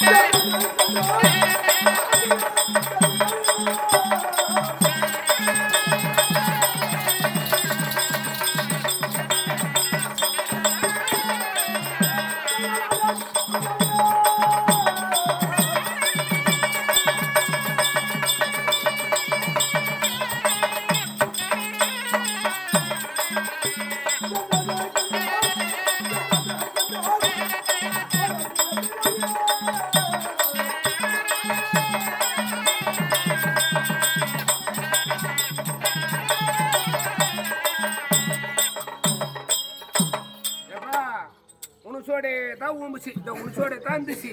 எப்பா, உனுசோடே தான் ஊம்புச்சு இந்த உனுசோடே தான் இருந்துச்சு.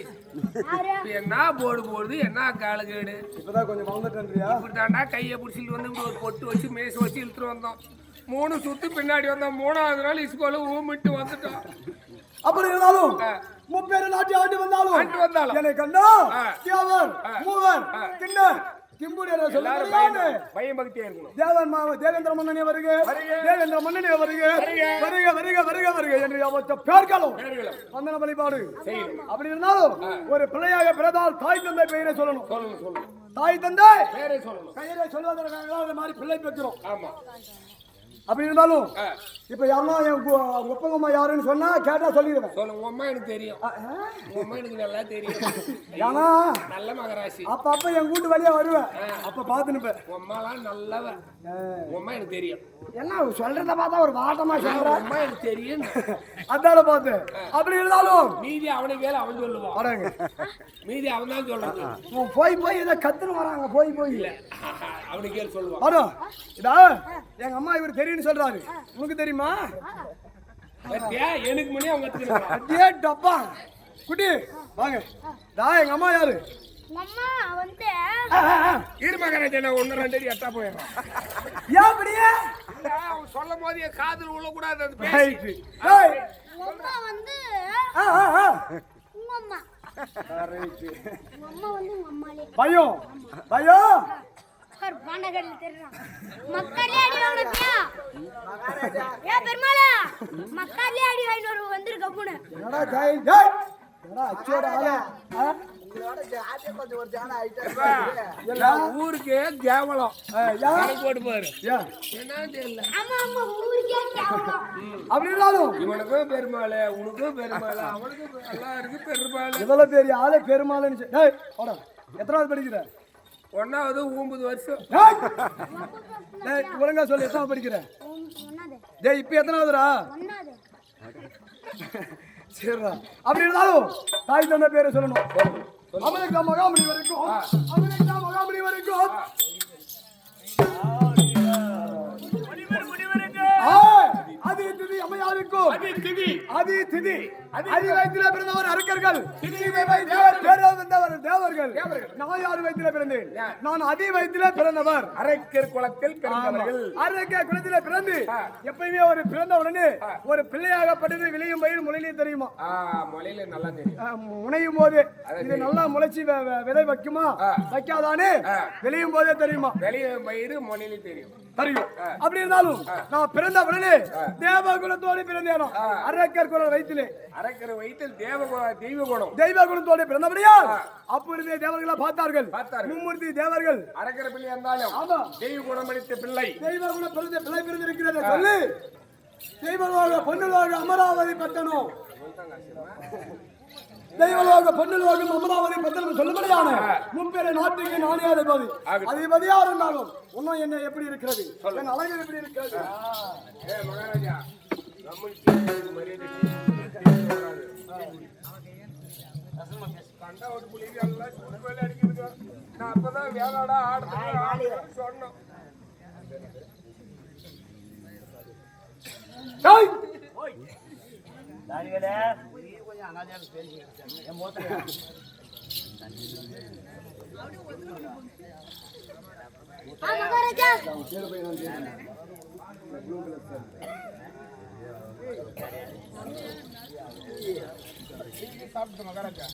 இப்ப என்ன போடு போடுது என்ன காலகேடு இப்பதான் கொஞ்சம் வளர்ந்துட்டேன்றியா இப்படிதாண்டா கையை பிடிச்சிட்டு வந்து இப்படி ஒரு பொட்டு வச்சு மேச வச்சு இழுத்துட்டு வந்தோம். மூணு சுத்து பின்னாடி வந்தோம். மூணாவது நாள் இஸ்கோல ஊமிட்டு வந்துட்டோம். அப்படி இருந்தாலும் ஆ. முப்பேறு நாட்டி ஆண்டு வந்தாலும்? ஆண்டு வந்தாலும். ஆ. மூவர் கிண்ணர் கிம்புடி என எல்லாரும் சொல்லுகிறாரு பயம் பயம் பக்தியா இருக்கணும். தேவன் மாவ தேவேந்திர மன்னனே வருக. தேவேந்திர மன்னனே வருக. வருக. வருக வருக வருக என்று அவற்ற பேர்களும். வந்தன வழிபாடு. அப்படி இருந்தாலும் ஒரு பிள்ளையாக பிறந்தால் தாய் தந்தை பெயரை சொல்லணும். சொல்லணும் சொல்லணும். தாய் தந்தை சொல்லணும். பெயரை சொல்வதற்காக அந்த மாதிரி பிள்ளை பெற்றோம். ஆமா. அப்படி இருந்தாலும் இப்ப யாருன்னா என் ஒப்பங்கம்மா யாருன்னு சொன்னா கேட்டா சொல்லிடுவேன். சொல்லு உங்க அம்மா எனக்கு தெரியும். உங்க அம்மா எனக்கு நல்லா தெரியும். ஏன்னா நல்ல மகராசி. அப்ப அப்ப என் கூட்டு வழியா வருவேன். அப்ப பாத்துனுப்பேன் உங்க அம்மாலாம் நல்லவ. உங்க அம்மா எனக்கு தெரியும். என்ன சொல்றத பார்த்தா ஒரு வாட்டமா சொல்ற அம்மா எனக்கு தெரியும். அதான பார்த்தேன். அப்படி இருந்தாலும் மீதி அவனுக்கு வேலை அவன் சொல்லுவான். வரேங்க மீதி அவன் தான் சொல்றது உன் போய் போய் இதை கத்துன்னு வராங்க. போய் போய். சொல்லுவான் வரும் இதா எங்க அம்மா இவர் தெரியும்னு சொல்றாரு. உனக்கு தெரியுமா? எனக்கு முன்னே அவங்க அடியே டப்பா. குட்டி வாங்க. டா எங்க அம்மா யாரு? சொல்லும் போது காதுல அது உங்க அம்மாலே. பயம் பயம் சார் பாண்டகடல தெரியும் மக்களே அடி வாங்கிட்டியா ஏ பெருமாளா மக்களே அடி வரு வந்திருக்க பூனை. என்னடா ஜாய் ஜாய் என்னடா அச்சோட ஆளா? ஊருக்கே கேவலம். போட்டு பாரு. அப்படி இருந்தாலும் இவனுக்கும் பெருமாள் உனக்கும் பெருமாள் அவனுக்கும் பெ- எல்லாருக்கும் பெருமாள். இவ்வளவு பெரிய ஆளு போடா. எத்தனாவது படிக்கிற? ஒன்னாவது ஒன்பது வருஷம். ஒழுங்கா சொல்லு எத்தனாவது படிக்கிற? ஒன்னாது டேய் இப்ப எத்தனாவதுடா? ஒன்னாது சரிடா அப்படி இருந்தாலும் தாய் தந்தை பேரை சொல்லணும். அவனுக்கு மகாமணி வரைக்கும். அவனுக்கு மகாமணி வரைக்கும். ஆ, ஆதி திதி அம்மையாருக்கும். ஆதி திதி. ஆதி வயிற்றிலே பிறந்தவர் அரக்கர்கள். திதி. வயிற்றிலே பேரே வந்தவர் தேவர்கள் நான் யார் வயிற்றிலே பிறந்தேன்? நான் அதி வயிற்றிலே பிறந்தவர். அரைக்கர் குளத்தில் பிறந்தவர்கள். ஆரோக்கிய குலத்திலே பிறந்து எப்பயுமே ஒரு பிறந்த உடனே ஒரு பிள்ளையாகப்பட்டது விளையும் பயிர் முளையிலே தெரியுமா? ஆ மொழியில நல்லா தெரியும். முனையும் போது இது நல்லா முளைச்சி விதை வைக்குமா? வைக்காதானே? விளையும் போதே தெரியுமா? வெளிய மயிறு மொழியில தெரியும். தெரியும். அப்படி இருந்தாலும் நான் பிறந்த உடனே தேவ குலத்தோடு பிறந்தேனோ? அரக்கர் குல வயிற்றிலே. அரைக்கிற வயிற்றில் தேவ கு- தெய்வ குணம் தெய்வ குலத்தோடு பிறந்தபடியா அப்பொழுதே தேவர்களை பார்த்தார்கள். பார்த்தார்கள். மும்மூர்த்தி தேவர்கள். அரைக்கிற பிள்ளை இருந்தாலும் ஆமா. தெய்வ குணம் அளித்த பிள்ளை. தெய்வ குல பிறந்த பிள்ளை பிறந்திருக்கிறது சொல்லி. தெய்வலோக பொன்னுலோக அமராவதி பட்டணம். தெய்வலோக பொன்னுலோகம் அமராவதி பட்டணம் சொல்லும்படியான முப்பெரு நாட்டுக்கு நானே அதிபதி. அதிபதியா இருந்தாலும் இன்னும் என்ன எப்படி இருக்கிறது? என் அழகு எப்படி இருக்கிறது? ஏ மகாராஜா நம்மளுக்கு மரியாதை கண்ட ஒரு புலிக்கு எல்லாம் சுடு மேல அடிக்குதுங்க நான் அப்பதான் வேளாடா ஆடுறது சொன்னோம் டேய்! ஆ மகாராஜா சாப்பிட்டு மகாராஜா